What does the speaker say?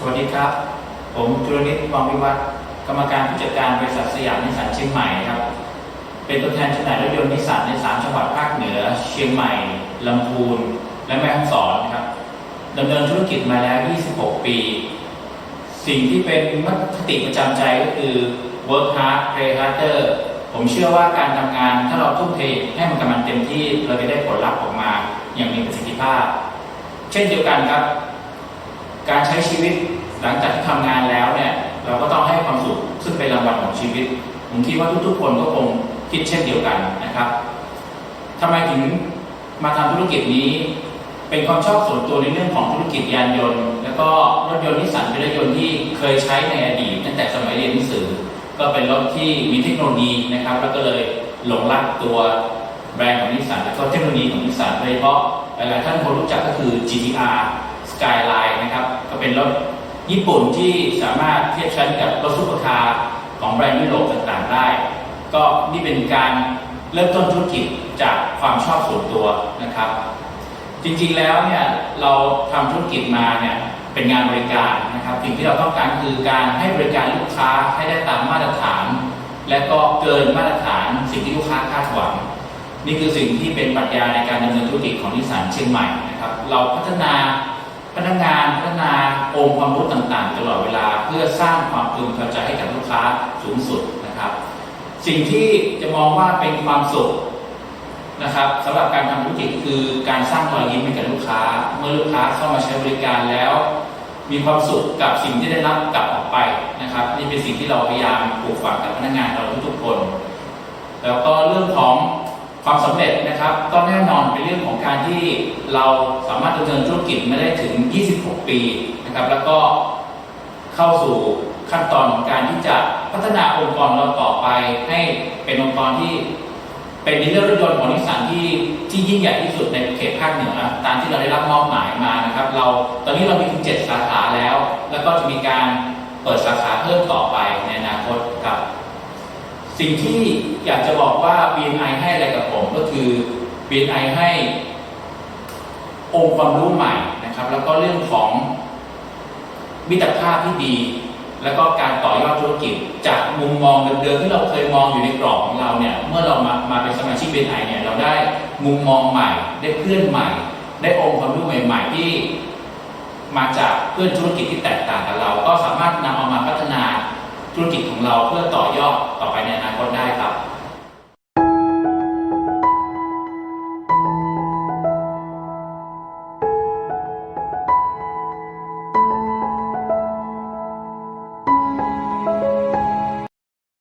สวัสดีครับ ผมจุลนิตวังวิวัฒน์กรรมการผู้จัดการบริษัทสยามนิสสันเชียงใหม่ครับ เป็นตัวแทนจำหน่ายรถยนต์นิสสันใน 3 จังหวัดภาคเหนือ เชียงใหม่ลำพูน และแม่ฮ่องสอนครับดำเนินธุรกิจมาแล้ว 26 ปี สิ่งที่เป็นมัตติประจำใจก็คือ work hard play harder ผมเชื่อว่าการทำงานถ้าเราทุ่มเทให้มันกับมันเต็มที่เราจะได้ผลลัพธ์ออกมาอย่างมีประสิทธิภาพ เช่นเดียวกันครับ การใช้ชีวิตหลังจากที่ทำงานแล้วเนี่ยเราก็ต้องให้ความสุขซึ่งเป็นรางวัลของชีวิต ผมคิดว่าทุกๆ คนก็คงคิดเช่นเดียวกันนะครับทำไมถึงมาทำธุรกิจนี้ เป็นความชอบส่วนตัวในเรื่องของธุรกิจยานยนต์ แล้วก็รถยนต์นิสสันเป็นรถยนต์ที่เคยใช้ในอดีตตั้งแต่สมัยเรียนหนังสือ ก็เป็นรถที่มีเทคโนโลยีนะครับ แล้วก็เลยหลงรักตัวแบรนด์ของนิสสันแล้วก็เทคโนโลยีของนิสสันโดยเฉพาะหลายๆท่านคงรู้จักก็คือ GTR Skyline นะครับ ก็เป็นรถญี่ปุ่นที่สามารถเทียบชั้นกับรถซุปเปอร์คาร์ของแบรนด์ยุโรปต่างๆได้ ก็นี่เป็นการเริ่มต้นธุรกิจจากความชอบส่วนตัวนะครับ จริงๆแล้วเนี่ยเราทำธุรกิจมาเนี่ยเป็นงานบริการนะครับสิ่งที่เราต้องการคือการให้บริการลูกค้าให้ได้ตามมาตรฐาน และก็เกินมาตรฐานสิ่งที่ลูกค้าคาดหวัง นี่คือสิ่งที่เป็นปรัชญาในการดำเนินธุรกิจของนิสสันเชียงใหม่นะครับ เราพัฒนา พนักงานพัฒนาองค์ความรู้ต่างๆ ตลอดเวลาเพื่อสร้างความพึงพอใจให้กับลูกค้าสูงสุดนะครับ สิ่งที่จะมองว่าเป็นความสุขนะครับสำหรับการทำธุรกิจคือการสร้างรอยยิ้มให้กับลูกค้า เมื่อลูกค้าเข้ามาใช้บริการแล้ว มีความสุขกับสิ่งที่ได้รับกลับออกไปนะครับ นี่เป็นสิ่งที่เราพยายามปลูกฝังกับพนักงานเราทุกๆคน แล้วก็เรื่องของ ความสำเร็จนะครับก็แน่นอนเป็นเรื่องของการที่เราสามารถดำเนินธุรกิจมาได้ถึง 26 ปีนะครับ แล้วก็เข้าสู่ขั้นตอนของการที่จะพัฒนาองค์กรเราต่อไป ให้เป็นองค์กรที่เป็นดีลเลอร์รถยนต์ของนิสสันที่ที่ยิ่งใหญ่ที่สุดในเขตภาคเหนือตามที่เราได้รับมอบหมายมานะครับ เราตอนนี้เรามีถึงเจ็ดสาขาแล้ว แล้วก็จะมีการเปิดสาขาเพิ่มต่อไปในอนาคตครับ สิ่งที่อยากจะบอกว่า BNI ให้อะไรกับผมก็คือ BNI ให้องค์ความรู้ใหม่นะครับ แล้วก็เรื่องของมิตรภาพที่ดี แล้วก็การต่อยอดธุรกิจ จากมุมมองเดิมๆที่เราเคยมองอยู่ในกรอบของเราเนี่ยเมื่อเรามามาเป็นสมาชิก BNI เนี่ยเราได้มุมมองใหม่ ได้เพื่อนใหม่ ได้องค์ความรู้ใหม่ ๆ ที่มาจากเพื่อนธุรกิจที่แตกต่างกับเรา ธุรกิจของเราเพื่อต่อยอดต่อไปในอนาคตได้ครับ